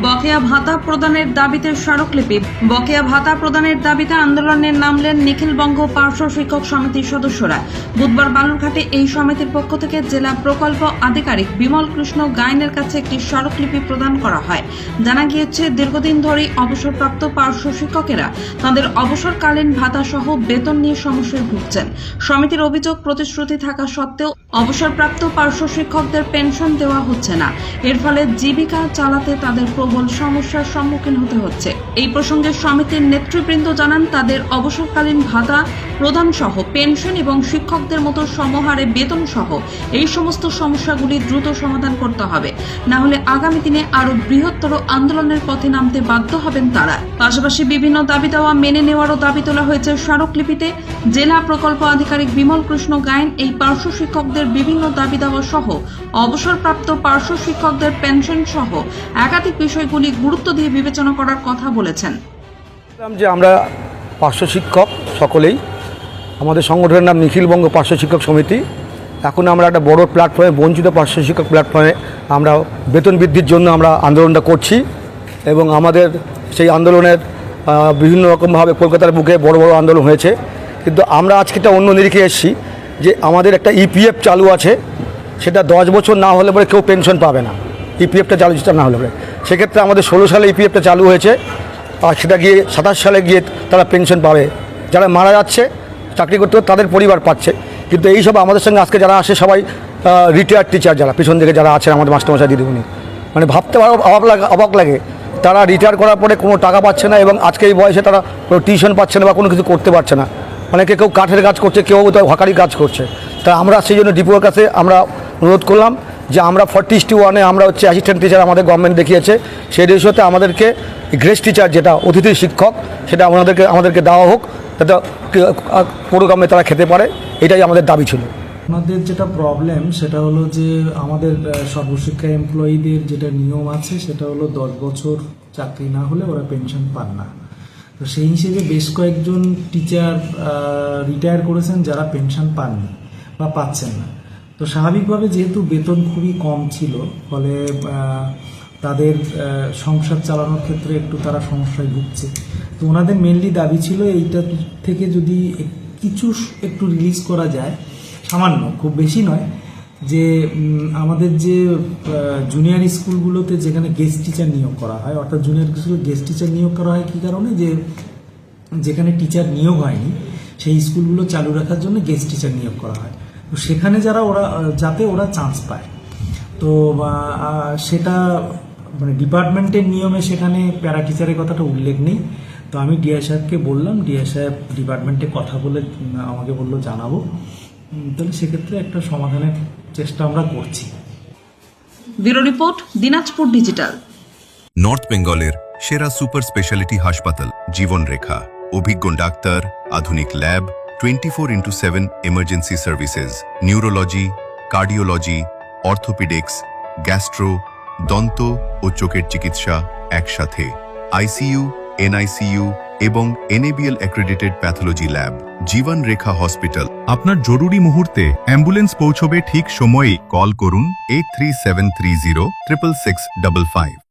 বকেয়া ভাতা প্রদানের দাবিতে স্মারকলিপি। বকেয়া ভাতা প্রদানের দাবিতে আন্দোলনে নামলেন নিখিলবঙ্গ পার্শ্ব শিক্ষক সমিতির সদস্যরা। বুধবার বালুরঘাটে এই সমিতির পক্ষ থেকে জেলা প্রকল্প আধিকারিক বিমল কৃষ্ণ গায়নের কাছে একটি স্মারকলিপি প্রদান করা হয়। জানা গিয়েছে, দীর্ঘদিন ধরেই অবসরপ্রাপ্ত পার্শ্ব শিক্ষকেরা তাদের অবসরকালীন ভাতা সহ বেতন নিয়ে সমস্যায় ভুগছেন। সমিতির অভিযোগ প্রতিশ্রুতি থাকা সত্ত্বেও অবসরপ্রাপ্ত পার্শ্ব শিক্ষকদের পেনশন দেওয়া হচ্ছে না। এর ফলে জীবিকা চালাতে তাদের প্রবল সমস্যার সম্মুখীন হতে হচ্ছে। এই প্রসঙ্গে সমিতির নেতৃবৃন্দ জানান, তাদের অবসরকালীন ভাতা প্রদান সহ পেনশন এবং শিক্ষকদের মতো সমহারে বেতন সহ এই সমস্ত সমস্যাগুলি দ্রুত সমাধান করতে হবে। না হলে আগামী দিনে আরও বৃহত্তর আন্দোলনের পথে নামতে বাধ্য হবেন তারা। পাশাপাশি বিভিন্ন দাবি দেওয়া মেনে নেওয়ারও দাবি তোলা হয়েছে স্মারকলিপিতে। জেলা প্রকল্প আধিকারিক বিমল কৃষ্ণ গায়েন এই পার্শ্ব শিক্ষকদের বিভিন্ন দাবি দেওয়া সহ অবসরপ্রাপ্ত পার্শ্ব শিক্ষকদের পেনশন সহ একাধিক বিষয়গুলি গুরুত্ব দিয়ে বিবেচনা করার কথা বলেছেন। যে আমরা পার্শ্ব শিক্ষক সকলেই, আমাদের সংগঠনের নাম নিখিলবঙ্গ পার্শ্ব শিক্ষক সমিতি। এখন আমরা একটা বড় প্ল্যাটফর্মে বঞ্চিত পার্শ্ব শিক্ষক প্ল্যাটফর্মে আমরা বেতন বৃদ্ধির জন্য আমরা আন্দোলনটা করছি এবং আমাদের সেই আন্দোলনের বিভিন্ন রকমভাবে কলকাতার বুকে বড় বড় আন্দোলন হয়েছে। কিন্তু আমরা আজকে একটা অন্য নিরিখে এসেছি যে আমাদের একটা ইপিএফ চালু আছে, সেটা দশ বছর না হলে পরে কেউ পেনশন পাবে না। ইপিএফটা চালু যেটা না হলে সেক্ষেত্রে আমাদের ষোলো সালে ইপিএফটা চালু হয়েছে, আর সেটা গিয়ে সাতাশ সালে গিয়ে তারা পেনশন পাবে। যারা মারা যাচ্ছে, চাকরি করতে তাদের পরিবার পাচ্ছে। কিন্তু এই সব আমাদের সঙ্গে আজকে যারা আসে, সবাই রিটায়ার্ড টিচার যারা, পিছন দিকে যারা আছেন আমাদের মাস্টারমশাই, দিদিমণি। মানে ভাবতে পারো, অবাক লাগে অবাক লাগে। তারা রিটায়ার করার পরে কোনো টাকা পাচ্ছে না এবং আজকে এই বয়সে তারা কোনো টিউশন পাচ্ছে না বা কোনো কিছু করতে পারছে না। অনেকে কেউ কাঠের কাজ করছে, কেউ তো হকারি কাজ করছে। তা আমরা সেই জন্য ডিপোর কাছে আমরা অনুরোধ করলাম যে আমরা ফর্টি টু ওয়ানে আমরা হচ্ছে অ্যাসিস্ট্যান্ট টিচার আমাদের গভর্নমেন্ট দেখিয়েছে, সেই রেশিওতে আমাদেরকে গ্রেস টিচার যেটা অতিথি শিক্ষক, সেটা আমাদেরকে আমাদেরকে দেওয়া হোক, যাতে পুরোগ্রামে তারা খেতে পারে, এটাই আমাদের দাবি ছিল। আমাদের যেটা প্রবলেম সেটা হলো যে আমাদের সর্বশিক্ষা এমপ্লয়ীদের যেটা নিয়ম আছে, সেটা হলো দশ বছর চাকরি না হলে ওরা পেনশন পান না। তো সেই হিসেবে বেশ কয়েকজন টিচার রিটায়ার করেছেন যারা পেনশন পাননি বা পাচ্ছেন না। তো স্বাভাবিকভাবে যেহেতু বেতন খুবই কম ছিল, ফলে তাদের সংসার চালানোর ক্ষেত্রে একটু তারা সমস্যায় ভুগছে। তো ওনাদের মেনলি দাবি ছিল এইটা থেকে যদি কিছু একটু রিলিজ করা যায়, সামান্য, খুব বেশি নয়, যে আমাদের যে জুনিয়র স্কুলগুলোতে যেখানে গেস্ট টিচার নিয়োগ করা হয়, অর্থাৎ জুনিয়র স্কুলে গেস্ট টিচার নিয়োগ করা হয় কী কারণে? যে, যেখানে টিচার নিয়োগ হয়নি, সেই স্কুলগুলো চালু রাখার জন্য গেস্ট টিচার নিয়োগ করা হয়। তো সেখানে যারা ওরা যাতে ওরা চান্স পায়। তো সেটা মানে ডিপার্টমেন্টের নিয়মে সেখানে প্যারা টিচারের কথাটা উল্লেখ নেই। তো আমি ডিআই সাহেবকে বললাম ডিআই সাহেব ডিপার্টমেন্টে কথা বলে আমাকে বলল জানাব। তাহলে সেক্ষেত্রে একটা সমাধানের চেষ্টা আমরা করছি। Bureau report Dinajpur digital. North বেঙ্গলের সেরা সুপার স্পেশালিটি হাসপাতাল জীবনরেখা। অভিজ্ঞ ডাক্তার আধুনিক lab twenty four into seven emergency services neurology cardiology orthopaedics gastro দন্ত ও চোখের চিকিৎসা একসাথে। আইসিইউ এনআইসিইউ এবং NABL accredited pathology lab Jiban Rekha hospital আপনার জরুরি মুহূর্তে অ্যাম্বুলেন্স পৌঁছবে ঠিক সময়েই কল করুন eight three seven three zero triple six double five